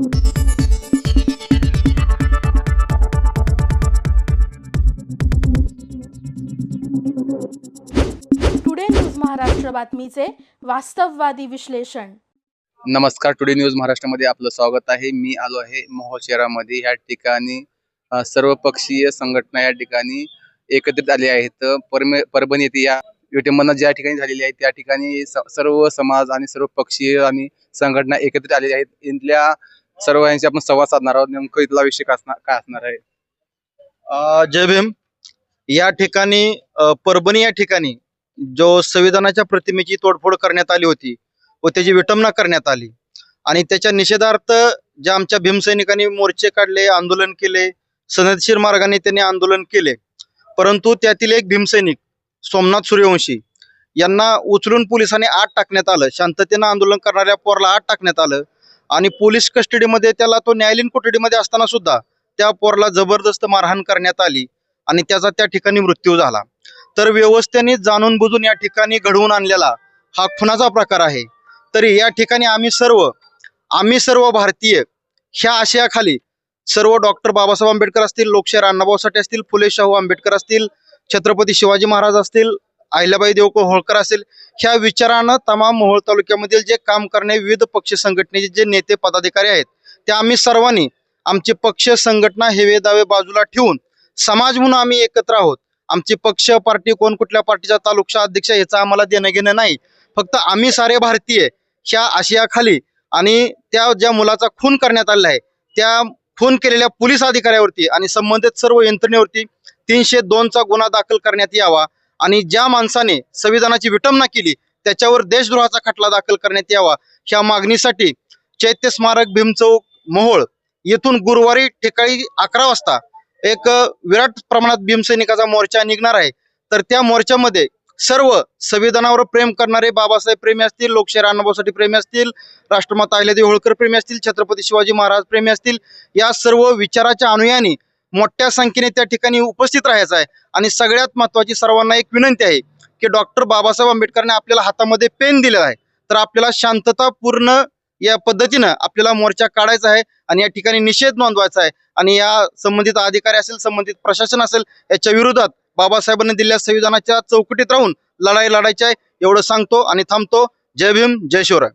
Today news Maharashtra बातमीचे वास्तववादी विश्लेषण. नमस्कार टुडे न्यूज महाराष्ट्रामध्ये आपलं स्वागत आहे. मी आलो आहे मोहोळ शहरामध्ये. या ठिकाणी सर्वपक्षीय सर्व पक्षीय संघटना या ठिकाणी एकत्रित आले आहेत. परमे परभणी येथे या विटंबना ज्या ठिकाणी झालेली आहे त्या ठिकाणी सर्व समाज आणि सर्व पक्षीय आणि संघटना एकत्रित आलेल्या आहेत. इथल्या सर्व यांची आपण संवाद साधणार आहोत. नेमकं इथला विषय काय असणार काय असणार आहे? अ, जय भीम. या ठिकाणी अ, परभणी या ठिकाणी जो संविधानाच्या प्रतिमेची तोडफोड करण्यात आली होती व त्याची विटंबना करण्यात आली आणि त्याच्या निषेधार्थ ज्या आमच्या भीमसैनिकांनी मोर्चे काढले आंदोलन केले सनदशीर मार्गाने त्यांनी आंदोलन केले परंतु त्यातील एक भीमसैनिक सोमनाथ सूर्यवंशी यांना उचलून पोलिसांनी आत टाकण्यात आलं. शांततेनं आंदोलन करणाऱ्या पोरला आत टाकण्यात आलं. आणि पोलीस कस्टडीमध्ये त्याला तो न्यायालयीन कोठडीमध्ये असताना सुद्धा त्या पोरला जबरदस्त मारहाण करण्यात आली आणि त्याचा त्या ठिकाणी मृत्यू झाला. तर व्यवस्थेने जाणून बुजून या ठिकाणी घडवून आणलेला हा खुनाचा प्रकार आहे. तरी या ठिकाणी आम्ही सर्व आम्ही सर्व भारतीय ह्या आशयाखाली सर्व डॉक्टर बाबासाहेब आंबेडकर असतील लोकशाहीर अण्णाभाऊ साठे असतील फुले शाहू आंबेडकर असतील छत्रपती शिवाजी महाराज असतील अहिल्याबाई देवको होळकर असेल ह्या विचारानं तमाम मोहोळ तालुक्यामधील जे काम करणे विविध पक्ष संघटनेचे जे नेते पदाधिकारी आहेत त्या आम्ही सर्वांनी आमचे पक्ष संघटना हेवे दावे बाजूला ठेवून समाज म्हणून आम्ही एकत्र आहोत. आमची पक्ष पार्टी कोण कुठल्या पार्टीचा तालुका अध्यक्ष याचा आम्हाला देणं घेणं नाही. फक्त आम्ही सारे भारतीय ह्या आशियाखाली आणि त्या ज्या मुलाचा खून करण्यात आलेला आहे त्या खून केलेल्या पोलीस अधिकाऱ्यावरती आणि संबंधित सर्व यंत्रणेवरती तीनशे दोनचा गुन्हा दाखल करण्यात यावा. आणि ज्या माणसाने संविधानाची विटंबना केली त्याच्यावर देशद्रोहाचा खटला दाखल करण्यात यावा ह्या मागणीसाठी चैत्य स्मारक भीमचौक मोहोळ येथून गुरुवारी ठिकाणी अकरा वाजता एक विराट प्रमाणात भीमसैनिकाचा मोर्चा निघणार आहे. तर त्या मोर्चामध्ये सर्व संविधानावर प्रेम करणारे बाबासाहेब प्रेमी असतील लोकशाही अण्णाभाऊसाठी प्रेमी असतील राष्ट्रमाता अहिल्यादेवी होळकर प्रेमी असतील छत्रपती शिवाजी महाराज प्रेमी असतील या सर्व विचाराच्या अनुयानी मोठ्या संख्येने त्या ठिकाणी उपस्थित राहायचं आहे. आणि सगळ्यात महत्वाची सर्वांना एक विनंती आहे की डॉक्टर बाबासाहेब आंबेडकरांनी आपल्याला हातामध्ये पेन दिलेला आहे. तर आपल्याला शांततापूर्ण या पद्धतीनं आपल्याला मोर्चा काढायचा आहे आणि या ठिकाणी निषेध नोंदवायचा आहे. आणि या संबंधित अधिकारी असेल संबंधित प्रशासन असेल याच्या विरोधात बाबासाहेबांनी दिलेल्या संविधानाच्या चौकटीत राहून लढाई लढायची आहे. एवढं सांगतो आणि थांबतो. जय भीम जय शिवराय.